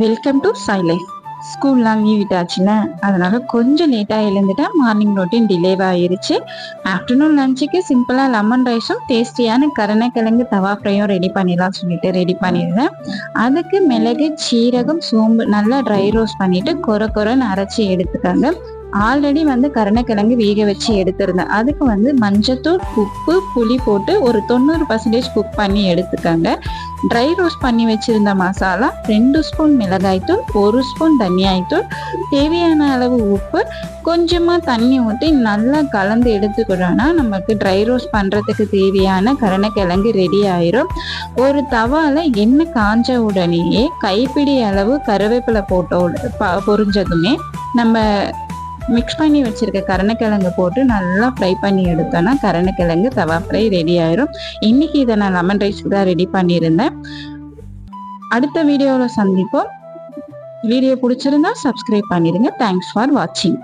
Welcome to சைலைஃப் ஸ்கூல்லாம் leave விட்டாச்சுல அதனால கொஞ்சம் லேட்டாக எழுந்துட்டேன் மார்னிங் ரொட்டீன் டிலேவாக ஆயிடுச்சு ஆஃப்டர்நூன் லஞ்சுக்கு சிம்பிளாக லெமன் ரைஸும் டேஸ்டியான கருணைக்கிழங்கு தவா ஃப்ரையும் ரெடி பண்ணிடலாம் சொல்லிட்டு ரெடி பண்ணியிருந்தேன் அதுக்கு மிளகு சீரகம் சோம்பு நல்லா ட்ரை ரோஸ்ட் பண்ணிட்டு கொர கொரன்னு அரைச்சி எடுத்துக்காங்க ஆல்ரெடி வந்து கருணைக்கிழங்கு வேக வச்சு எடுத்திருந்தேன். அதுக்கு வந்து மஞ்சத்தூள் உப்பு புளி போட்டு ஒரு தொண்ணூறு பர்சன்டேஜ் குக் பண்ணி எடுத்துக்காங்க. ட்ரை ரோஸ்ட் பண்ணி வச்சிருந்த மசாலா ரெண்டு ஸ்பூன் மிளகாய்த்தூள் ஒரு ஸ்பூன் தனியாய்த்தூள் தேவையான அளவு உப்பு கொஞ்சமாக தண்ணி ஊற்றி நல்லா கலந்து எடுத்துக்கிட்டோம்னா நமக்கு ட்ரை ரோஸ்ட் பண்ணுறதுக்கு தேவையான கருணைக்கிழங்கு ரெடி ஆயிரும். ஒரு தவால எண்ணெய் காஞ்ச உடனேயே கைப்பிடி அளவு கருவேப்பிலை போட்ட ப- பொரிஞ்சதுமே நம்ம மிக்ஸ் பண்ணி வச்சுருக்க கருணக்கிழங்கு போட்டு நல்லா ஃப்ரை பண்ணி எடுத்தோன்னா கருணக்கிழங்கு தவா ஃப்ரை ரெடி ஆயிரும். இன்னைக்கு இதை நான் லெமன் ரைஸ்க்கு தான் ரெடி பண்ணியிருந்தேன். அடுத்த வீடியோவில் சந்திப்போம். வீடியோ பிடிச்சிருந்தா சப்ஸ்கிரைப் பண்ணிடுங்க தேங்க்ஸ் ஃபார் வாட்சிங்